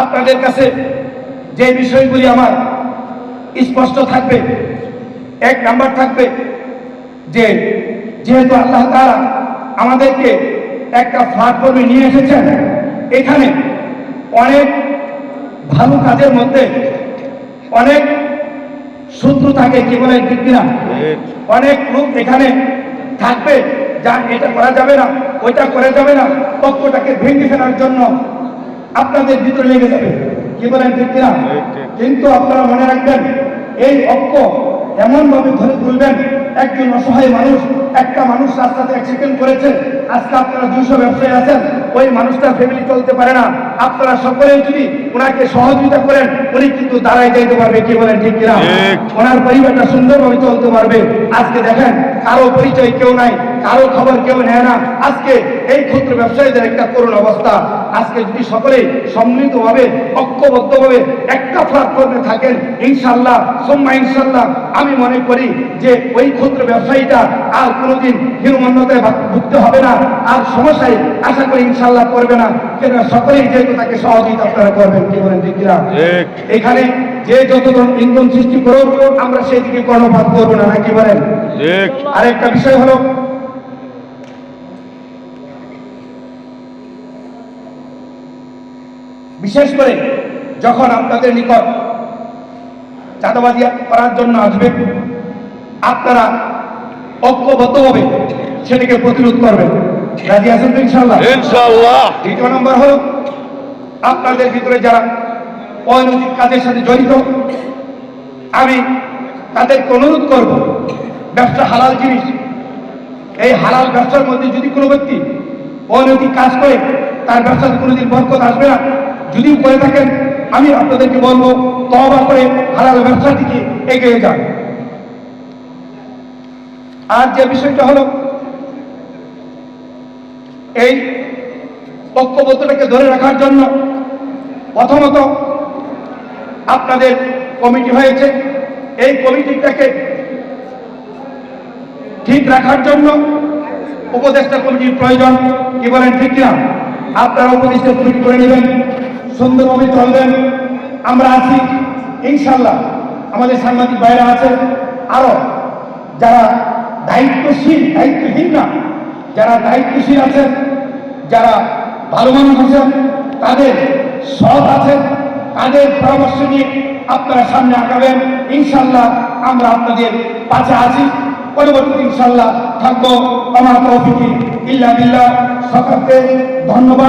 আপনাদের কাছে যে বিষয়গুলি আমার স্পষ্ট থাকবে, এক নাম্বার থাকবে যে, যেহেতু আল্লাহ তারা আমাদেরকে একটা প্ল্যাটফর্মে নিয়ে এসেছেন, এখানে অনেক ভালো কাজের মধ্যে অনেক শত্রু থাকে কি বলে ঠিক অনেক লোক এখানে থাকবে, যা এটা করা যাবে না, ওইটা করা যাবে না, পক্ষটাকে ভেঙে ফেলার জন্য আপনাদের ভিতরে লেগে যাবে। কি বলেন ঠিক কিনা? কিন্তু আপনারা মনে রাখবেন এই অক্ষ এমন ভাবে ধরে তুলবেন একজন অসহায় মানুষ একটা মানুষ রাস্তাতে অ্যাক্সিডেন্ট করেছে আজকে আপনারা দুইশো ব্যবসায়ী আছেন ওই মানুষটার ফ্যামিলি চলতে পারে না। আপনারা সকলেই যদি ওনাকে সহযোগিতা করেন উনি কিন্তু দাঁড়ায় যাইতে পারবে কি বলেন ঠিক কিনা? ওনার পরিবারটা সুন্দরভাবে চলতে পারবে। আজকে দেখেন কারও পরিচয় কেউ নাই কারও খবর কেউ নেয় না। আজকে এই ক্ষুদ্র ব্যবসায়ীদের একটা করুণ অবস্থা। আজকে যদি সকলে সম্মিলিতভাবে ঐক্যবদ্ধভাবে একটা প্ল্যাটফর্মে থাকেন ইনশাল্লাহ সোম্মা ইনশাল্লাহ আমি মনে করি যে ওই ক্ষুদ্র ব্যবসায়ীটা আর কোনোদিন হীনমন্যতায় ভা- ভুগতে হবে না। আর সমস্যায় আশা করি ইনশাল্লাহ করবে না। কেন সকলেই যেহেতু তাকে সহযোগিতা আপনারা করবেন কি বলেন? ঠিক। এখানে যে যত ইন্ধন সৃষ্টি করুক আমরা সেই দিকে কর্ণপাত করব না নাকি বলেন? আরেকটা বিষয় হলো বিশেষ করে যখন আপনাদের নিকট চাঁদাবাজি করার জন্য আসবে আপনারা ঐক্যবদ্ধভাবে সেটাকে প্রতিরোধ করবেন। রাজি আছেন ইনশাল্লাহ দ্বিতীয় নম্বর হল আপনাদের ভিতরে যারা অনৈতিক কাজের সাথে জড়িত আমি তাদেরকে অনুরোধ করব ব্যবসা হালাল জিনিস এই হালাল ব্যবসার মধ্যে যদি কোনো ব্যক্তি অনৈতিক কাজ করে তার ব্যবসাতে কোনোদিন বরকত আসবে না। যদি করে থাকেন, আমি আপনাদেরকে বলব তবা করে হালাল ব্যবসার দিকে এগিয়ে যান। আর যে বিষয়টা হলো, এই ঐক্যবদ্ধটাকে ধরে রাখার জন্য প্রথমত আপনাদের কমিটি হয়েছে। এই কমিটিটাকে ঠিক রাখার জন্য উপদেষ্টা কমিটির প্রয়োজন, কি বলেন ঠিক কিনা? আপনারা উপদেষ্টা কমিটি করে নেবেন। সুন্দরভাবে চলবেন। আমরা আছি, ইনশাল্লাহ, আমাদের সাংবাদিক বাইরে আছে আরও যারা দায়িত্বশীল, দায়িত্বহীন না, যারা দায়িত্বশীল আছেন, যারা ভালো মানুষ আছেন, তাদের সৎ আছেন, তাদের পরামর্শ নিয়ে আপনারা সামনে আগাবেন। ইনশাল্লাহ, আমরা আপনাদের পাশে আছি। পরবর্তী ইনশাল্লাহ থাকব। আমার তৌফিকি ইল্লা বিল্লাহ। সকলকে ধন্যবাদ।